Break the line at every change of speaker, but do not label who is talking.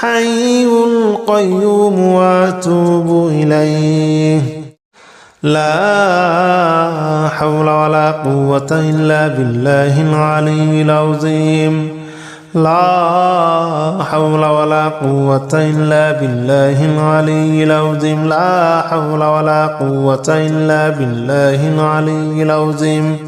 حي القيوم واتوب اليه
لا حول ولا قوه الا بالله العلي العظيم لا حول ولا قوة إلا بالله العلي العظيم لا حول ولا قوة إلا بالله العلي العظيم